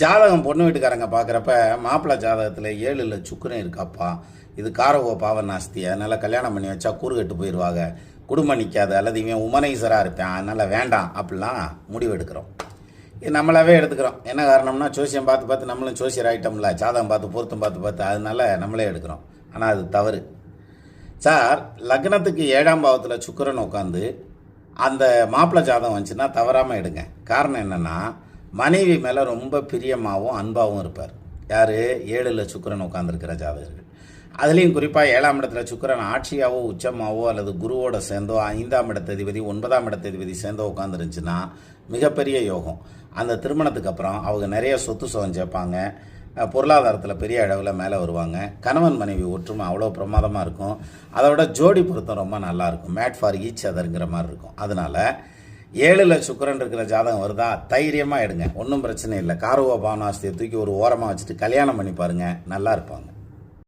ஜாதகம் பொண்ணு வீட்டுக்காரங்க பார்க்குறப்ப மாப்பிள்ளை ஜாதகத்தில் ஏழில் சுக்கரம் இருக்காப்பா. இது காரவோ பாவ நாஸ்தி. அதனால் கல்யாணம் பண்ணி வச்சா கூறு கட்டு போயிடுவாங்க குடும்பம் நிற்காது அல்லது இவன் உமனைசராக இருப்பேன். அதனால் வேண்டாம் அப்படிலாம் முடிவு எடுக்கிறோம். இது நம்மளாவே எடுத்துக்கிறோம். என்ன காரணம்னா ஜோசியம் பார்த்து பார்த்து நம்மளும் ஜோசியர் ஆகிட்டோம்ல ஜாதகம் பார்த்து பொருத்தம் பார்த்து பார்த்து அதனால நம்மளே எடுக்கிறோம். ஆனால் அது தவறு. சார் லக்னத்துக்கு ஏழாம் பாவத்தில் சுக்கிரன் உட்காந்து அந்த மாப்பிள்ளை ஜாதகம் வந்துச்சுன்னா தவறாமல் எடுங்க. காரணம் என்னென்னா மனைவி மேலே ரொம்ப பிரியமாகவும் அன்பாகவும் இருப்பார். யார்? ஏழில் சுக்கரன் உட்காந்துருக்கிற ஜாதகர்கள். அதுலேயும் குறிப்பாக ஏழாம் இடத்துல சுக்கரன் ஆட்சியாவோ உச்சமாவோ அல்லது குருவோட சேர்ந்தோ ஐந்தாம் இடத்ததிபதி ஒன்பதாம் இடத்ததிபதி சேர்ந்தோ உட்காந்துருந்துச்சுன்னா மிகப்பெரிய யோகம். அந்த திருமணத்துக்கு அப்புறம் அவங்க நிறைய சொத்து சுகம் சேர்ப்பாங்க. பொருளாதாரத்தில் பெரிய அளவில் மேலே வருவாங்க. கணவன் மனைவி ஒற்றுமை அவ்வளோ பிரமாதமாக இருக்கும். அதை விட ஜோடி பொருத்தம் ரொம்ப நல்லாயிருக்கும் மேட் ஃபார் ஈச் அதர்ங்கிற மாதிரி இருக்கும். அதனால் ஏழில் சுக்கரன் இருக்கிற ஜாதகம் வருதா? தைரியமாக எடுங்க. ஒன்றும் பிரச்சனை இல்லை. காருவ பாவனாஸ்தியை தூக்கி ஒரு ஓரமாக வச்சுட்டு கல்யாணம் பண்ணி பாருங்கள் நல்லா இருப்பாங்க.